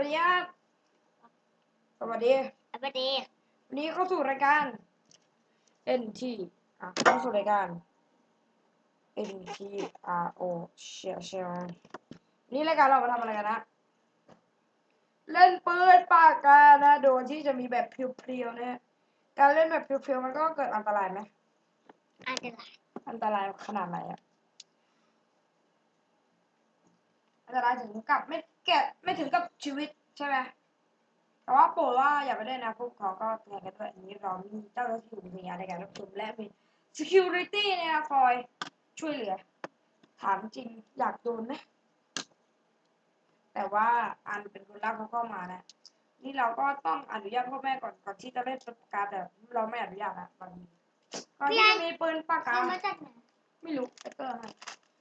วัสดีครับ สวัสดีอัปเดตวันนี้เข้าสู่รายการ NT อะเข้าสู่รายการ NT R O เชียเชียวันนี้รายการเรามาทำอะไรกันนะ เล่นปืนปากกานะ โดยที่จะมีแบบเพียวๆนะการเล่นแบบเพียวๆมันก็เกิดอันตรายไหมอันตราย อันตรายขนาดไหนอะอันตรายถึงกับไม่ แกะไม่ถึงกับชีวิตใช่ไหมแต่ว่าโปรดว่าอย่าไปเล่นนะพวกเขาก็เตือนกันด้วยอันนี้เรามีเจ้าหน้าที่อุทยานในการรับชมและมี security เนี่ยคอยช่วยเหลือ ถามจริงอยากโดนไหมแต่ว่าอันเป็นคนรับเขาก็มานะ นี่เราก็ต้องอนุญาตพ่อแม่ก่อนก่อนที่จะเล่นปากกาแต่เราไม่อนุญาตนะตอนนี้ก่อนที่จะมีปืนปากกาเอามาจากไหนไม่รู้ไอ้เกอร์ให้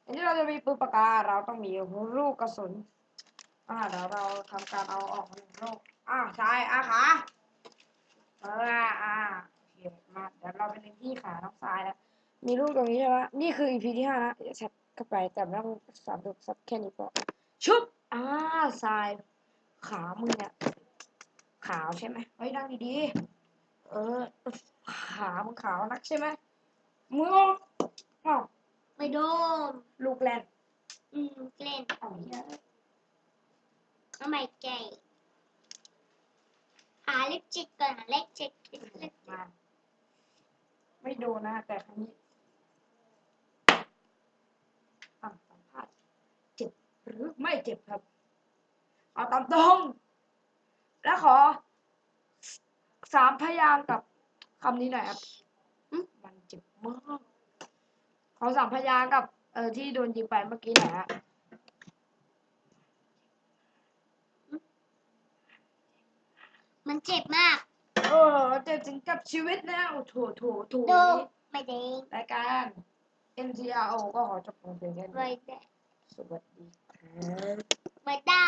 อันนี้เราจะมีปืนปากกาเราต้องมีลูกกระสุน อ่าเดี๋ยวเราทำการเอาออกหนึ่งลูกอ่าใช่อ่าขาเอออ่าโอเคมาเดี๋ยวเราไปเล่นที่ขาน้องซ้ายแล้วมีลูกตรงนี้ใช่ไหมนี่คือ EP ที่ห้านะเดี๋ยวแชทเข้าไปแต่ไม่ต้องสามลูกสักแค่นี้พอชุบอ่าทราย ขามึงเนี่ยขาวใช่ไหมเฮ้ยนั่งดีๆเออขามึงขาวนักใช่ไหมมึงเอาอ้าวไม่โดมลูกแลนอืมเล่นเอาเหี้ยเอาไม่ใจหาเล็กจิกก่อนหาเล็กจิกเล็กจิกมาไม่โดนนะ แต่ครั้งนี้อะสัมภาษณ์เจ็บหรือไม่เจ็บครับ เอาตามตรง แล้วขอสามพยางค์กับคำนี้หน่อยครับมันเจ็บมากขอสามพยางค์กับ เออที่โดนยิงไปเมื่อกี้หน่อยฮะ มันเจ็บมากเออเจ็บถึงกับชีวิตนะโอ้โถโถโถโดนี้ไม่ได้รายการ NTRO ก็ขอจบลงเพียงแค่ไม่นี้ได้สวัสดีครับไม่ได้